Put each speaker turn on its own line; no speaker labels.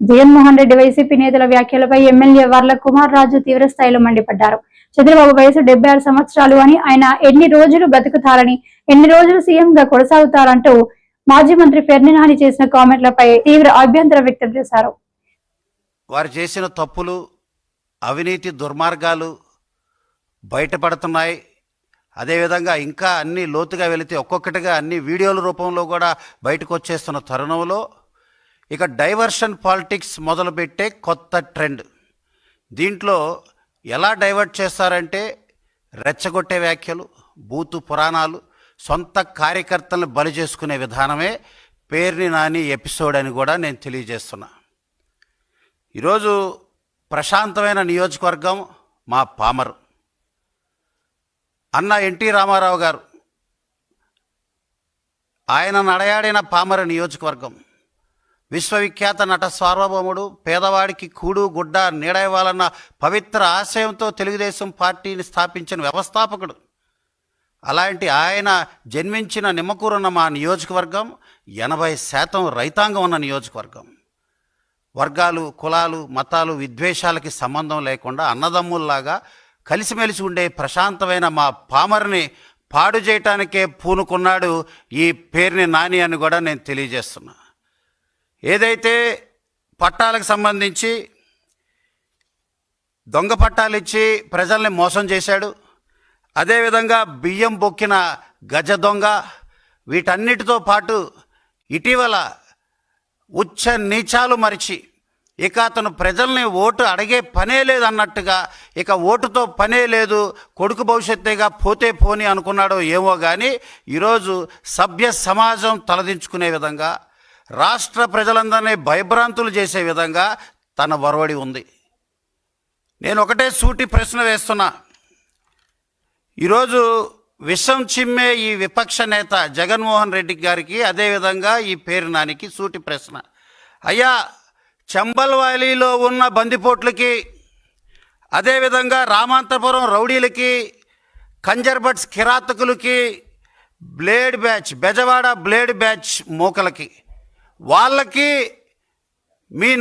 Jaganmohan Reddy YCP నేతల వ్యాఖ్యలపై MLA Varla Kumar Raju తీవ్ర స్థాయిలో మండిపడ్డారు. చంద్రబాబు వయసు డెబ్బై ఆరు సంవత్సరాలు అని ఆయన ఎన్ని రోజులు బ్రతుకుతారని ఎన్ని రోజులు సీఎం గా కొనసాగుతారంటూ మాజీ మంత్రి ఫెర్నినాని చేసిన కామెంట్లపై తీవ్ర అభ్యంతరం వ్యక్తం చేశారు.
వారు చేసిన తప్పులు అవినీతి దుర్మార్గాలు బయటపడుతున్నాయి. అదేవిధంగా ఇంకా అన్ని లోతుగా వెళితే ఒక్కొక్కటిగా అన్ని వీడియోల రూపంలో కూడా బయటకు వచ్చేస్తున్న తరుణంలో ఇక డైవర్షన్ పాలిటిక్స్ మొదలుపెట్టే కొత్త ట్రెండ్. దీంట్లో ఎలా డైవర్ట్ చేస్తారంటే రెచ్చగొట్టే వ్యాఖ్యలు బూతు పురాణాలు సొంత కార్యకర్తలను బలి చేసుకునే విధానమే పేర్ని నాని ఎపిసోడ్ అని కూడా నేను తెలియజేస్తున్నా. ఈరోజు ప్రశాంతమైన నియోజకవర్గం మా పామరు. అన్న ఎన్టీ రామారావు గారు ఆయన నడయాడిన పామర నియోజకవర్గం. విశ్వవిఖ్యాత నట సార్వభౌముడు పేదవాడికి కూడు గుడ్డ నీడ ఇవ్వాలన్న పవిత్ర ఆశయంతో తెలుగుదేశం పార్టీని స్థాపించిన వ్యవస్థాపకుడు. అలాంటి ఆయన జన్మించిన నిమ్మకూరున్న మా నియోజకవర్గం ఎనభై శాతం రైతాంగం ఉన్న నియోజకవర్గం. వర్గాలు కులాలు మతాలు విద్వేషాలకి సంబంధం లేకుండా అన్నదమ్ముల్లాగా కలిసిమెలిసి ఉండే ప్రశాంతమైన మా పామర్ని పాడు చేయటానికే పూనుకున్నాడు ఈ పేరుని నాని అని కూడా నేను తెలియజేస్తున్నా. ఏదైతే పట్టాలకు సంబంధించి దొంగ పట్టాలు ఇచ్చి ప్రజల్ని మోసం చేశాడు అదేవిధంగా బియ్యం బొక్కిన గజ దొంగ వీటన్నిటితో పాటు ఇటీవల ఉచ్చ నీచాలు మరిచి ఇక అతను ప్రజల్ని ఓటు అడిగే పనే లేదన్నట్టుగా ఇక ఓటుతో పనే లేదు కొడుకు భవిష్యత్తేగా పోతే పోని అనుకున్నాడో ఏమో కానీ ఈరోజు సభ్య సమాజం తలదించుకునే విధంగా రాష్ట్ర ప్రజలందరినీ భయభ్రాంతులు చేసే విధంగా తన వరవడి ఉంది. నేను ఒకటే సూటి ప్రశ్న వేస్తున్నా. ఈరోజు విషం చిమ్మే ఈ విపక్ష నేత జగన్మోహన్ రెడ్డి గారికి అదేవిధంగా ఈ పేరు నానికి సూటి ప్రశ్న. అయ్యా చంబల్ వ్యాలీలో ఉన్న బందిపోట్లకి అదేవిధంగా రామాంతపురం రౌడీలకి కంజర్బట్స్ కిరాతకులకి blade batch Bezawada blade batch మూకలకి వాళ్ళకి మీ